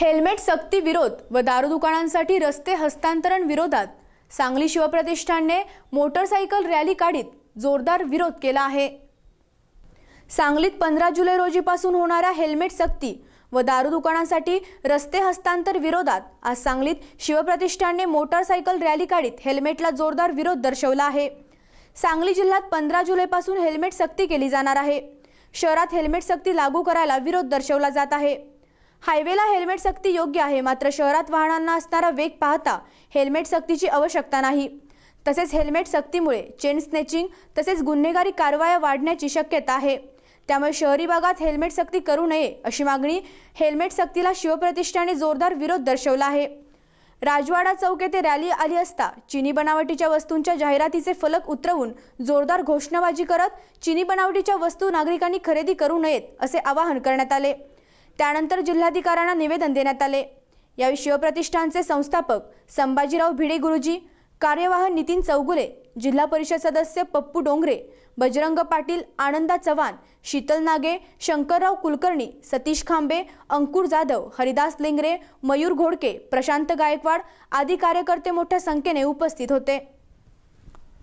Helmet सक्ती विरोध व दारू दुकानांसाठी रस्ते हस्तांतरण विरोधात सांगली शिवप्रतिष्ठानने मोटरसायकल रॅली काढीत जोरदार विरोध केला आहे. सांगलीत पंधरा जुलै रोजीपासून होणाऱ्या हेल्मेट सक्ती व दारू दुकानांसाठी रस्ते हस्तांतर विरोधात आज सांगलीत शिवप्रतिष्ठानने मोटारसायकल रॅली काढीत हेल्मेटला जोरदार विरोध दर्शवला आहे. सांगली जिल्ह्यात पंधरा जुलैपासून हेल्मेट सक्ती केली जाणार आहे. शहरात हेल्मेट सक्ती लागू करायला विरोध दर्शवला जात आहे. हायवेला हेल्मेट सक्ती योग्य आहे मात्र शहरात वाहनांना असणारा वेग पाहता हेल्मेट सक्तीची आवश्यकता नाही. तसेच हेल्मेट सक्तीमुळे चेन स्नेचिंग तसेच गुन्हेगारी कारवाया वाढण्याची शक्यता आहे. त्यामुळे शहरी भागात हेल्मेट सक्ती करू नये अशी मागणी हेल्मेट सक्तीला शिवप्रतिष्ठाने जोरदार विरोध दर्शवला आहे. राजवाडा चौक येथे रॅली आली असता चिनी बनावटीच्या वस्तूंच्या जाहिरातीचे फलक उतरवून जोरदार घोषणाबाजी करत चिनी बनावटीच्या वस्तू नागरिकांनी खरेदी करू नयेत असे आवाहन करण्यात आले. त्यानंतर जिल्हाधिकाऱ्यांना निवेदन देण्यात आले. यावेळी शिवप्रतिष्ठानचे संस्थापक संभाजीराव भिडे गुरुजी कार्यवाह नितीन चौगुले जिल्हा परिषद सदस्य पप्पू डोंगरे बजरंग पाटील आनंदा चव्हाण शीतल नागे शंकरराव कुलकर्णी सतीश खांबे अंकुर जाधव हरिदास लेंगरे मयूर घोडके प्रशांत गायकवाड आदी कार्यकर्ते मोठ्या संख्येने उपस्थित होते.